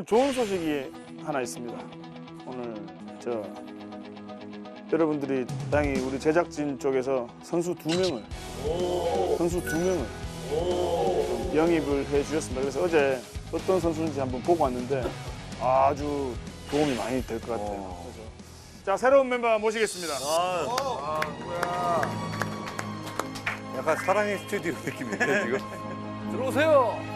오늘 좋은 소식이 하나 있습니다. 오늘 저 여러분들이 다행히 우리 제작진 쪽에서 선수 두 명을 선수 두 명을 좀 영입을 해 주셨습니다. 그래서 어제 어떤 선수인지 한번 보고 왔는데 아주 도움이 많이 될 것 같아요. 그래서 자 새로운 멤버 모시겠습니다. 약간 사랑의 스튜디오 느낌인데 지금. 들어오세요.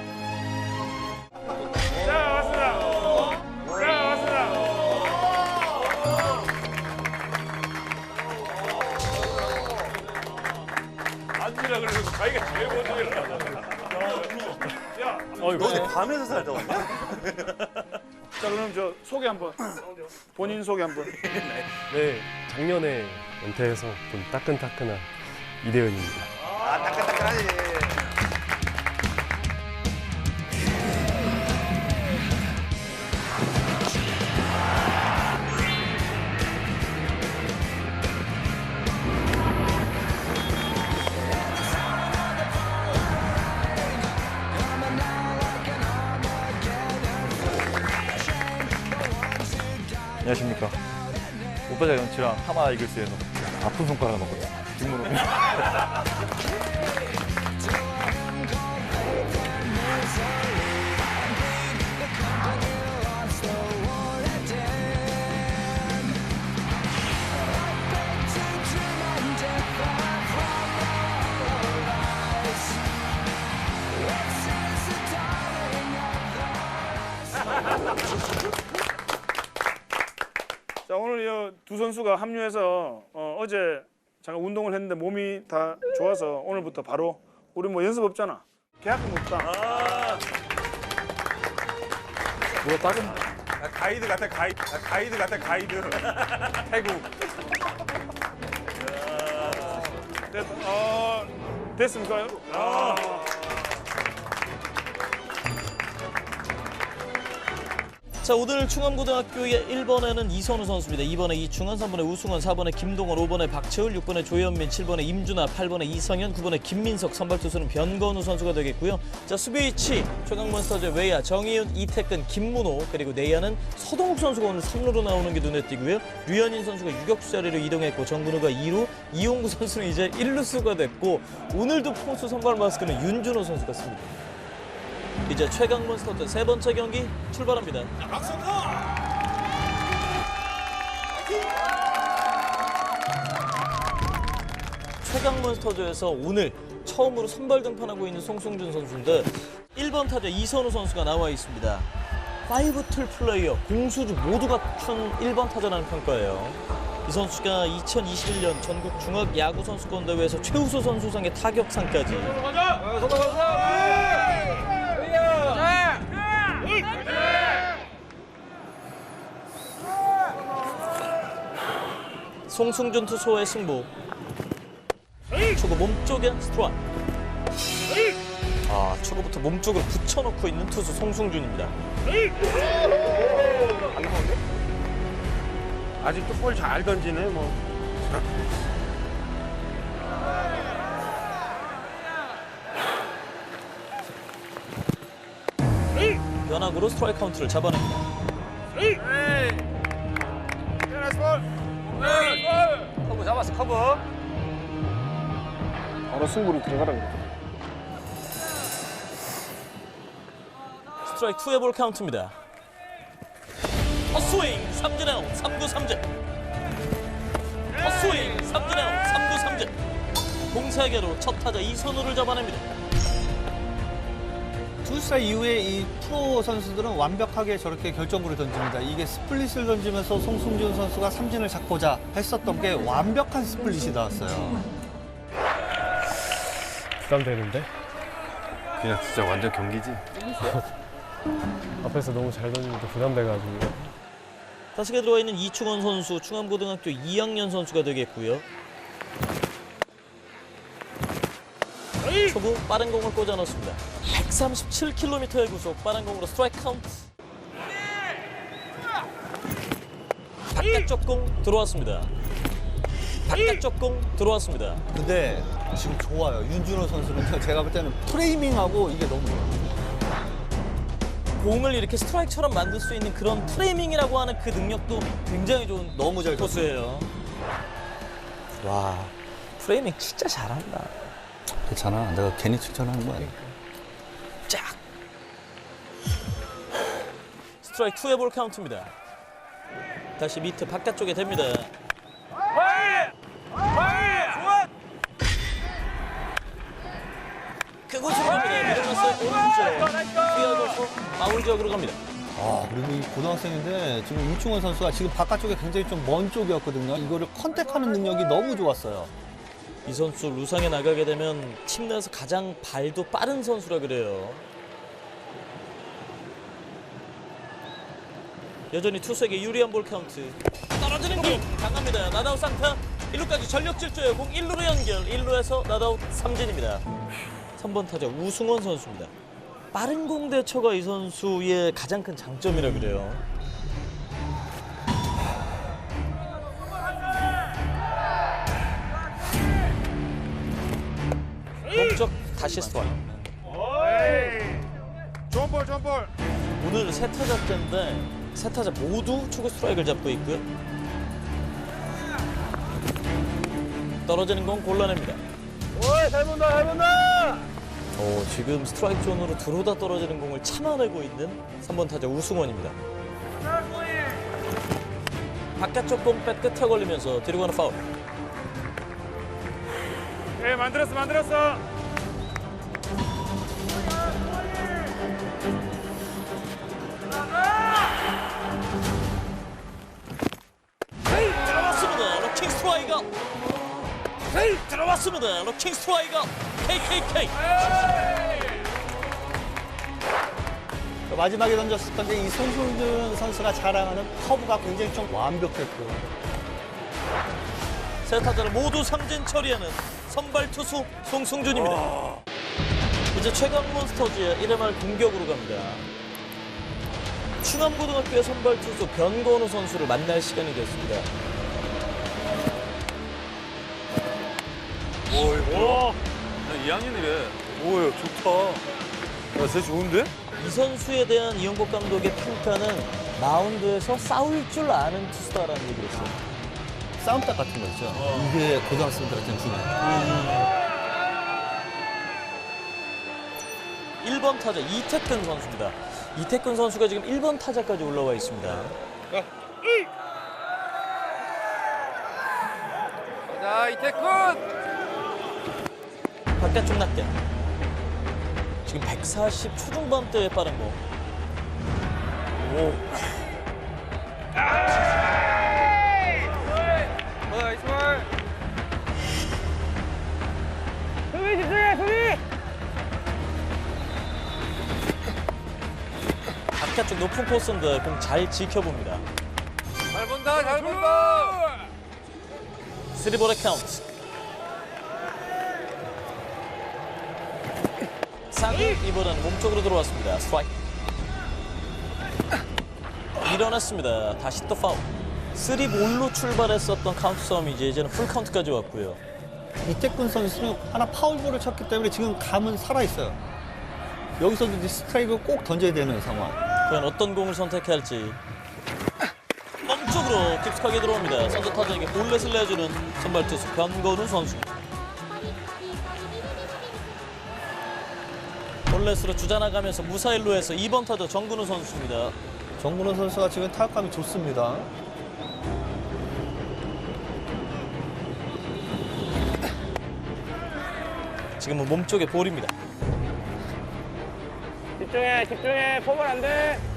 자기가 제일 먼저 일어나. 야, 어, 너 어제 밤에서 살다 왔냐? 자 그럼 저 소개 한번 본인 소개 한번. 네, 작년에 은퇴해서 좀 따끈따끈한 이대현입니다. 아 따끈따끈하지. 연치랑 하마 이글스에서 아픈 손가락 먹거든요. 뒷무릎. 자 오늘 이두 선수가 합류해서 어, 어제 잠깐 운동을 했는데 몸이 다 좋아서 오늘부터 바로 우리 뭐 연습 없잖아. 계약금 없다. 뭐가 다른 아, 가이드 같아 가이드. 아, 가이드 같아 가이드. 태국. 됐, 어, 됐습니까? 아. 자 오늘 충암고등학교의 1번에는 이선우 선수입니다. 2번에 이충원, 3번에 우승원, 4번에 김동원, 5번에 박채울, 6번에 조현민, 7번에 임준하, 8번에 이성현, 9번에 김민석, 선발 투수는 변건우 선수가 되겠고요. 자 수비 위치 최강몬스터즈 외야 정희윤, 이태근, 김문호 그리고 내야는 서동욱 선수가 오늘 3루로 나오는 게 눈에 띄고요. 류현인 선수가 유격수 자리로 이동했고 정근우가 2루, 이용구 선수는 이제 1루수가 됐고 오늘도 포수 선발 마스크는 윤준호 선수가 씁니다. 이제 최강 몬스터즈 세 번째 경기 출발합니다. 최강 몬스터즈에서 오늘 처음으로 선발 등판하고 있는 송승준 선수인데 1번 타자 이선우 선수가 나와 있습니다. 5툴 플레이어, 공수주 모두 갖춘 1번 타자라는 평가예요. 이 선수가 2021년 전국 중학 야구 선수권 대회에서 최우수 선수상의 타격상까지 송승준 투수의 승부. 초구 몸쪽에 스트라이크. 아, 초구부터 몸쪽으로 붙여놓고 있는 투수 송승준입니다. 아직도 볼 잘 던지네 뭐. 변화구로 스트라이크 카운트를 잡아냅니다. 커브 잡았어, 커브. 바로 승부를 들어가라 그랬거든. 스트라이크 2의 볼 카운트입니다. 헛스윙, 삼진 아웃, 3구 3진. 헛스윙, 삼진 아웃, 3구 3진. 공사계로 첫 타자 이선우를 잡아냅니다. 투수사 이후에 이 프로 선수들은 완벽하게 저렇게 결정구를 던집니다. 이게 스플릿을 던지면서 송승준 선수가 삼진을 잡고자 했었던 게 완벽한 스플릿이 나왔어요. 부담되는데? 그냥 진짜 완전 경기지. 앞에서 너무 잘 던지니까 부담돼가지고. 타석에 들어와 있는 이충원 선수, 충암고등학교 2학년 선수가 되겠고요. 초구 빠른 공을 꽂아 넣습니다. 137km의 구속 빠른 공으로 스트라이크 카운트. 바깥쪽 공 들어왔습니다. 바깥쪽 공 들어왔습니다. 근데 지금 좋아요. 윤준호 선수는요. 제가 볼 때는 프레이밍하고 이게 너무 좋아요. 공을 이렇게 스트라이크처럼 만들 수 있는 그런 프레이밍이라고 하는 그 능력도 굉장히 좋은 너무 잘 코스예요. 와, 프레이밍 진짜 잘한다. 괜찮아. 내가 괜히 칭찬하는 거 아니야. 짝. 스트라이크 투의 볼 카운트입니다. 다시 미트 바깥쪽에 됩니다. 갑니다. 밀어놨어요. 오른쪽. 뛰어져서 마무리 지역으로 갑니다. 아, 그리고 이 고등학생인데 지금 임충원 선수가 지금 바깥쪽에 굉장히 좀 먼 쪽이었거든요. 이거를 컨택하는 능력이 너무 좋았어요. 이 선수 루상에 나가게 되면 팀 내에서 가장 발도 빠른 선수라 그래요. 여전히 투수에게 유리한 볼 카운트. 떨어지는 공 강합니다. 나다웃 상타 1루까지 전력 질주해요. 공 1루로 연결. 1루에서 나다웃 삼진입니다. 3번 타자 우승원 선수입니다. 빠른 공 대처가 이 선수의 가장 큰 장점이라 그래요. 몸쪽 다시 스트라이크. 좋은 볼, 좋은 볼. 오늘 세 타자째인데 세 타자 모두 초구 스트라이크를 잡고 있고요. 떨어지는 건 곤란합니다. 오이, 잘 본다, 잘 본다! 어, 지금 스트라이크 존으로 들어오다 떨어지는 공을 참아내고 있는 3번 타자 우승원입니다. 바깥쪽 공백 끝에 걸리면서 뒤로 가는 파울. 예, 만들었어, 만들었어. 스트라이거. 들어왔습니다. 로킹 스트라이거. KKK. 마지막에 던졌을 건데 이 손흥준 선수가 자랑하는 커브가 굉장히 좀 완벽했고 세 타자를 모두 삼진 처리하는 선발 투수 송승준입니다. 이제 최강 몬스터즈의 1회말 공격으로 갑니다. 충암고등학교의 선발 투수 변건우 선수를 만날 시간이 됐습니다. 와, 2학년이래. 오, 좋다. 야, 쟤 좋은데? 이 선수에 대한 이용복 감독의 평가는 마운드에서 싸울 줄 아는 투수다라는 얘기를 했어요. 싸움닭 같은 거 있죠. 이게 고등학생들한테는 중요해요. 1번 타자 이태근 선수입니다. 이태근 선수가 지금 1번 타자까지 올라와 있습니다. 자, 이태쿤! 바깥쪽 낮게. 지금 140 초중반대의 빠른 집중해, 수비! 바깥쪽 높은 코스인데 공 잘 지켜봅니다. 잘 본다, 잘 본다! 쓰리볼의 카운트. 사구 이번엔 몸쪽으로 들어왔습니다. 스트라이크. 밀어냈습니다. 다시 또 파울. 쓰리볼로 출발했었던 카운트 싸움이지 이제는 풀 카운트까지 왔고요. 이태근 선수는 하나 파울볼을 쳤기 때문에 지금 감은 살아있어요. 여기서도 이제 스트라이크를 꼭 던져야 되는 상황. 과연 어떤 공을 선택해야 할지. 몸쪽으로 깊숙하게 들어옵니다. 선두 타자에게 볼넷을 내주는 선발 투수 변건우 선수. 볼넷으로 주자나가면서 무사일로에서 2번 타자 정근우 선수입니다. 정근호 선수가 지금 타격감이 좋습니다. 지금은 몸쪽에 볼입니다. 집중해, 집중해. 포볼 안 돼.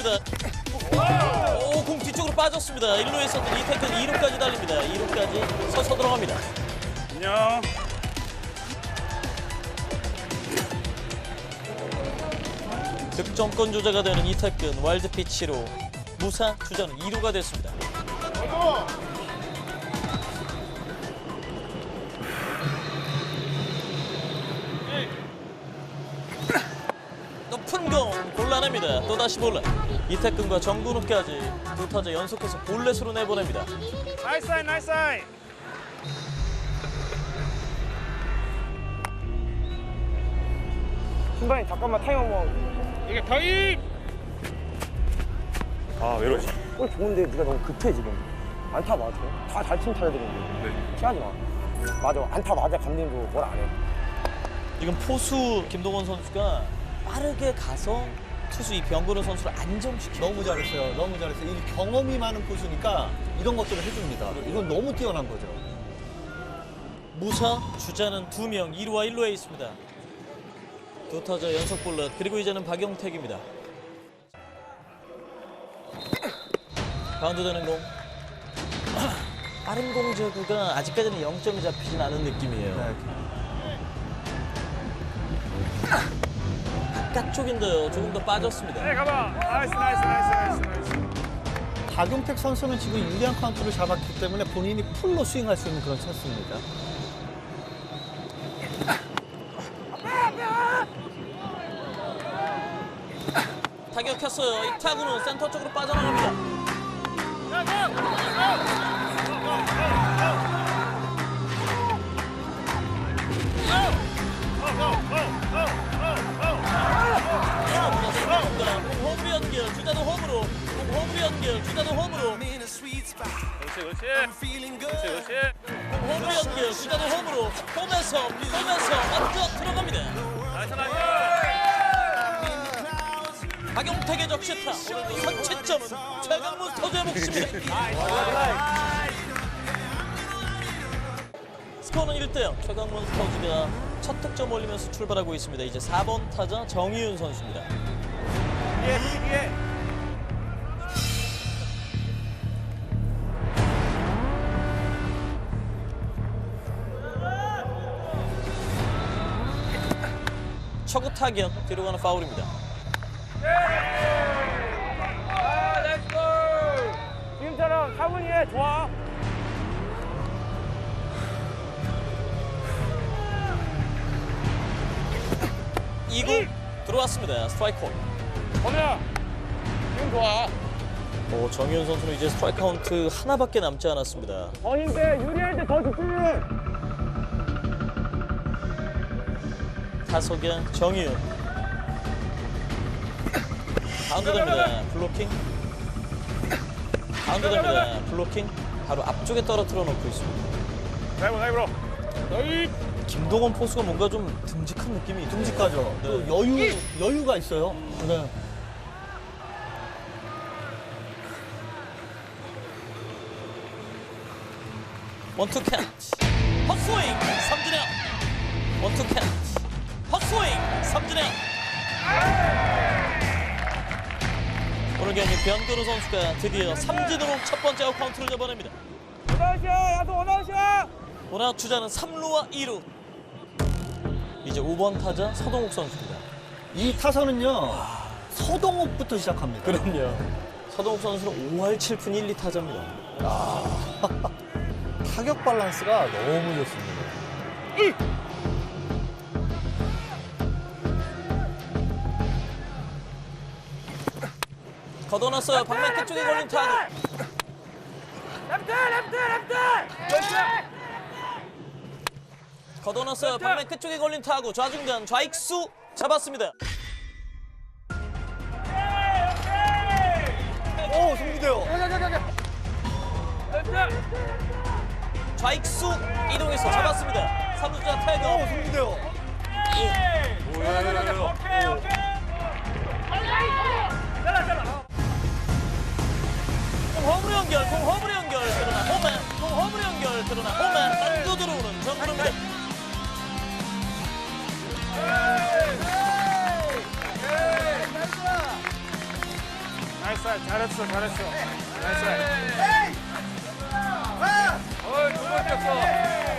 빠졌습니다. 오, 공 뒤쪽으로 빠졌습니다. 1루에 있었던 이태근 2루까지 달립니다. 2루까지 서서 들어갑니다. 안녕. 득점권 주자가 되는 이태근 와일드 피치로 무사 주자는 2루가 됐습니다. 높은 공 곤란합니다. 또다시 볼라. 이태근과 정근우까지 두 타자 연속해서 볼넷으로 내보냅니다. 나이스 사인 나이스 사인 신방이 잠깐만 타이머 뭐. 이게 타임! 아, 왜 이러지? 볼 좋은데 네가 너무 급해 지금. 안타 맞아. 다 잘 친 타자들인데. 네. 피하지 마. 맞아. 안타 맞아. 감독도 뭘 안 해. 지금 포수 김동원 선수가 빠르게 가서 투수 이 병근우 선수를 안정시키고 너무 잘했어요. 너무 잘했어요. 이 경험이 많은 포수니까 이런 것들을 해줍니다. 이건 너무 뛰어난 거죠. 무사 주자는 두 명 2루와 1루에 있습니다. 두 타자 연속 볼넷 그리고 이제는 박영택입니다. 바운드 되는 공. 빠른 공 제구가 아직까지는 0점이 잡히진 않은 느낌이에요. 네. 바깥쪽인데요. 조금 더 빠졌습니다. 네 가봐 나이스 나이스 나이스 나이스 나이스 박용택 선수는 지금 유리한 카운트를 잡았기 때문에 본인이 풀로 스윙할 수 있는 그런 찬스입니다. 타격했어요. 이 타구는 센터 쪽으로 빠져나갑니다. 연결, 주자도 홈으로, 그렇지, 그렇지. 그렇지, 그렇지. 홈으로 연결, 주자도 홈으로, 홈에서, 홈에서 먼저 들어갑니다. 나이스, 나이스. 박용택의 적시타 오늘도 선취점은 최강문 터주의 몫입니다. 스코어는 1대0 최강문 터주가 첫 득점 올리면서 출발하고 있습니다. 이제 4번 타자 정희윤 선수입니다. 예, 분 초구 타격 뒤로 가는 파울입니다. 아! 지금처럼 차분히해, 좋아. 2구 들어왔습니다. 스트라이크 콜. 범이야. 지금 좋아. 오, 정희윤 선수는 이제 스트라이크 카운트 하나밖에 남지 않았습니다. 더 힘세, 유리할 때 더 집중해. 타석의 정희윤. 바운드 됩니다. 블로킹. 바운드 됩니다. 블로킹. 바로 앞쪽에 떨어뜨려 놓고 있습니다. 드라이브 드라이브로 김동원 포수가 뭔가 좀 듬직한 느낌이 있네요. 듬직하죠. 그 네. 여유, 여유가 있어요. 네. 원투 캔트. 헛스윙 삼진영. 원투 캔트. 헛스윙 삼진영. 오늘 경기 변근우 선수가 드디어 삼진으로 첫 번째 아웃 카운트를 잡아냅니다. 원아웃이야, 야수 원아웃이야. 오늘 주자는 3루와 2루. 이제 5번 타자 서동욱 선수입니다. 이 타선은요, 서동욱부터 시작합니다. 그럼요. 서동욱 선수는 5할 7푼 1리 타자입니다. 타격 밸런스가 너무 좋습니다. 걷어놨어요. 방망이 쪽에 걸린 타구. 랩트, 랩트, 랩트. 걷어놨어요. 방망이 쪽에 걸린 타구. 좌중간 좌익수 잡았습니다. 오, 승부돼요. 좌익수 이동해서 잡았습니다. 3루자 태거. 오, 승부돼요. 오케이, 오케이. 연결, 공 홈으로 연결, 그러나 홈에, 공 홈으로 연결, 그러나 홈에 안고 들어오는 정근입니다. 나이스 잘했어 잘했어 나이스 사인 어이, 두번 뛰었어.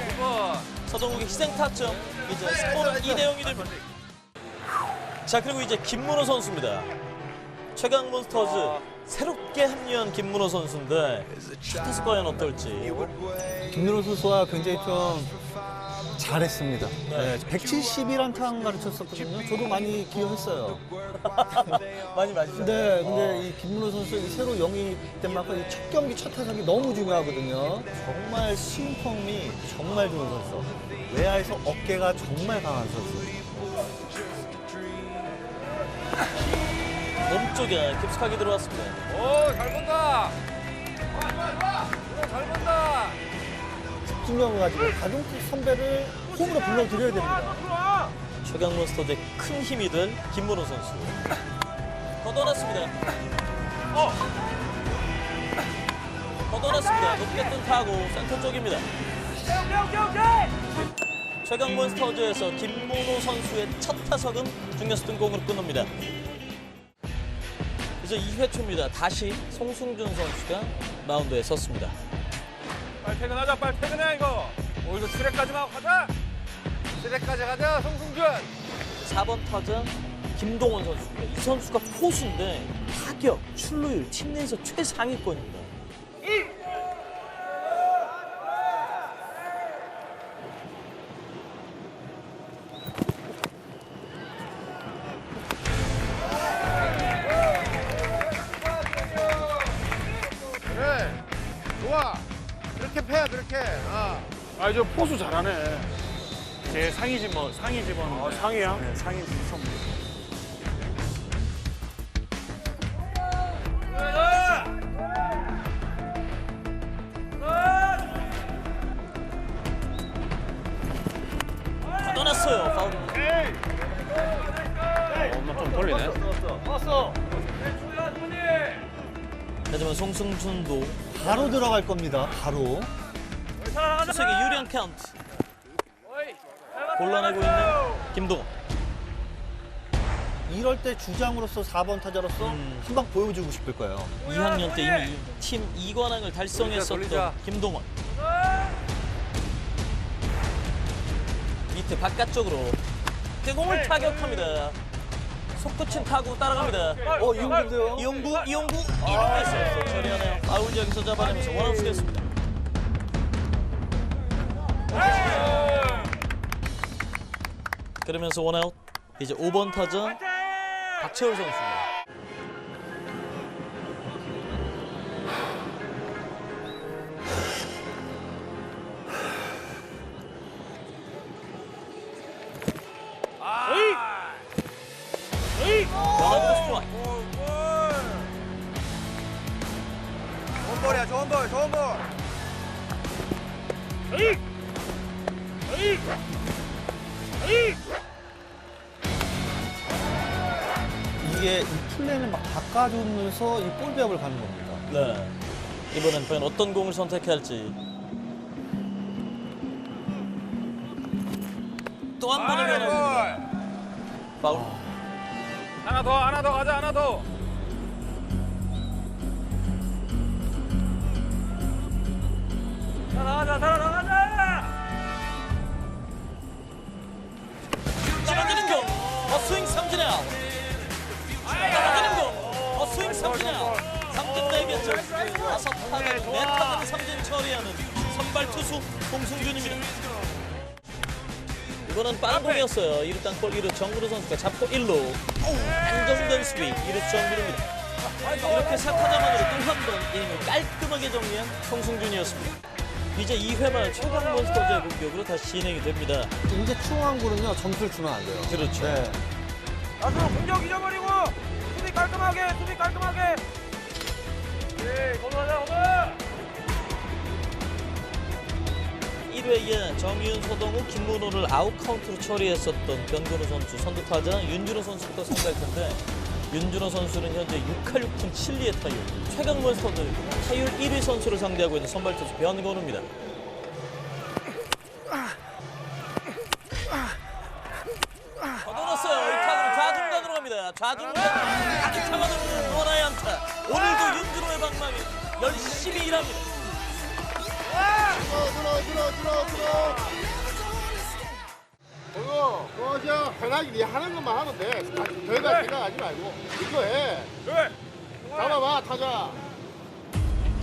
두 번. 서동욱의 희생 타점, 이제 스코어는 2대 0이 됩니다. 자, 그리고 이제 김문호 선수입니다. 최강 몬스터즈 새롭게 늦게 합류한 김문호 선수인데 스타스 과연 어떨지. 김민호 선수가 굉장히 좀 잘했습니다. 네, 171안타 가르쳤었거든요. 저도 많이 기억했어요. 많이 맞으셨죠? 네, 근데 이 김문호 선수 이 새로 영입된 만큼 이첫 경기 첫 타석이 너무 중요하거든요. 정말 스윙 폼이 정말 좋은 선수. 외야에서 어깨가 정말 강한 선수. 몸쪽에 깊숙하게 들어왔습니다. 오 잘 본다. 잘 본다. 집중력을 가지고 가동택 선배를 홈으로 불러드려야 됩니다. 최강 몬스터즈의 큰 힘이 될 김문호 선수. 걷어놨습니다. 어! 걷어놨습니다. 높게 뜬 타고 센터 쪽입니다. 최강 몬스터즈에서 김문호 선수의 첫 타석은 중견수 등공으로 끝납니다. 이제 2회 초입니다. 다시 송승준 선수가 마운드에 섰습니다. 빨리 퇴근하자. 빨리 퇴근해 이거. 오늘도 7회까지만 가자. 7회까지 가자 송승준. 4번 타자 김동원 선수입니다. 이 선수가 포수인데 타격, 출루율 팀 내에서 최상위권입니다. 저 포수 잘하네. 제 상위 집어 상위 집어. 어, 상위야? 네, 상위 선물. 걷어놨어요. 파울. 좀 돌리네. 하지만 송승준도 바로 들어갈 겁니다. 바로. 수색의 유리한 카운트. 골라내고 있는 김동원. 이럴 때 주장으로서 4번 타자로서 음. 한방 보여주고 싶을 거예요. 2학년 때 이미 팀 2관왕을 달성했었던 돌리자. 김동원. 밑에 바깥쪽으로 대공을 타격합니다. 속도친 타구 따라갑니다. 어, 이용근데요? 이용구, 이용구, 이용구에서 처리하네요. 파울 지역에서 잡아내면서 원아웃 됐습니다. 그러면서 원아웃. 이제 5번 타자 박채울 선수입니다. 좋은 볼이야 좋은 볼 좋은 볼이 게 이 플랜을 막 바꿔주면서 이 볼 배합을 가는 겁니다. 네. 이번엔 과연 어떤 공을 선택해야 할지. 또 한 번의 변화입니다. 볼. 파울. 하나 더 하나 더 가자 하나 더. 살아가자 살아가자. 떨어지는 공. 어스윙 삼진 아웃. 어스윙 삼진 내겠죠. 다섯 타자 네 타자 삼진 처리하는 선발 투수 홍승준입니다. 이번엔 빠른 공이었어요. 1루 땅볼 1루 정근우 선수가 잡고 1루. 안정된 스윙 1루 정근우입니다. 이렇게 4타자만으로 또 한번 이닝을 깔끔하게 정리한 송승준이었습니다. 이제 2회 말 최강 몬스터즈의 공격으로 다시 진행이 됩니다. 이제 충황구는요 점수를 주면 안 돼요. 그렇죠. 네. 나도 공격 잊어버리고 수비 깔끔하게 수비 깔끔하게. 예, 건너가자 건너. 1회에 정윤, 서동우, 김문호를 아웃 카운트로 처리했었던 변근우 선수 선두 타자 윤준호 선수부터 상대할 텐데 윤준호 선수는 현재 6할 6푼 7리의 타율 최강 몬스터들 타율 1위 선수를 상대하고 있는 선발 투수 변건우입니다. 걷어놨어요. 이 타구는 아주 잡아놓는 원아의 안타. 오늘도 윤준호의 방망이 열심히 일합니다. 들어 들어 들어 들어 그거 그거 저 편하게 네 하는 것만 하면 돼더 이상 생각하지 말고 이거 해 그래. 잡아봐 타자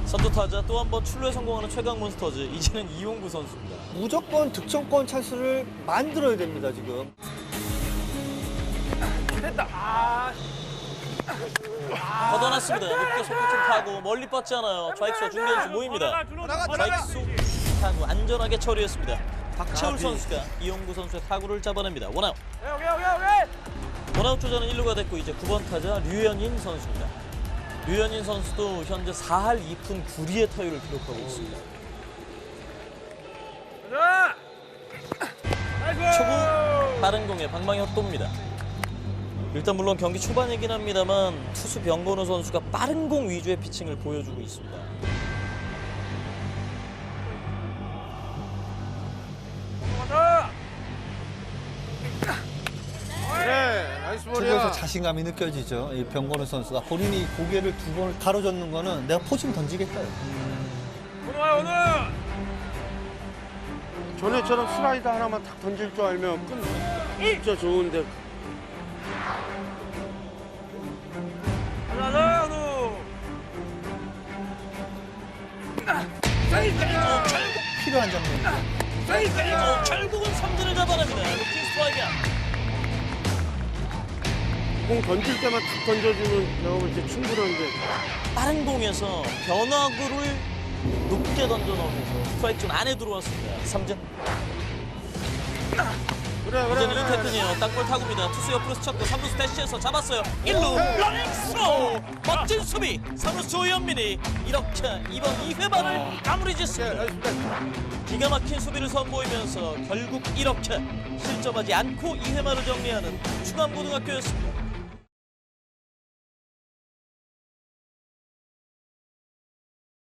선두 타자 또 한 번 출루에 성공하는 최강 몬스터즈 이제는 이용구 선수입니다. 무조건 득점권 찬스를 만들어야 됩니다 지금. 걷어놨습니다. 높게 속구좀 타고 멀리 뻗지 않아요. 좌익수 중견수 모입니다. 좌익수 타구 안전하게 처리했습니다. 박채울 선수가 이용구 선수의 타구를 잡아냅니다. 원아웃. 원아웃 주자는 1루가 됐고 이제 9번 타자 류현인 선수입니다. 류현인 선수도 현재 4할 2푼 9리의 타율을 기록하고 있습니다. 초구 빠른 공에 방망이 헛도입니다. 일단 물론 경기 초반이긴 합니다만 투수 병건우 선수가 빠른 공 위주의 피칭을 보여주고 있습니다. 그래 나이스 투구에서 볼이야 자신감이 느껴지죠. 이 병건우 선수가 본인이 고개를 두 번을 가로젓는 거는 내가 포진 던지겠다. 전에처럼 슬라이더 하나만 탁 던질 줄 알면 끝 진짜 좋은데 필요한 장면입니다. 그리고 결국은 삼진을 잡아냅니다. 루킹 스트라이크. 공 던질 때만 탁 던져주면 내가 볼때 충분한데 빠른 공에서 변화구를 높게 던져 넣으면서 스트라이크 존 안에 들어왔습니다. 삼진. 그래 그래 이제는 그래 루테튼이에요. 땅볼 타구입니다. 투수 옆으로 스쳤고 3루 스태시에서 잡았어요. 1루 러닝 스로 멋진 수비. 3루 조현민이 이렇게 이번 2회 말을 마무리 짓습니다. 기가 막힌 수비를 선보이면서 결국 이렇게 실점하지 않고 2회 말을 정리하는 충암고등학교였습니다.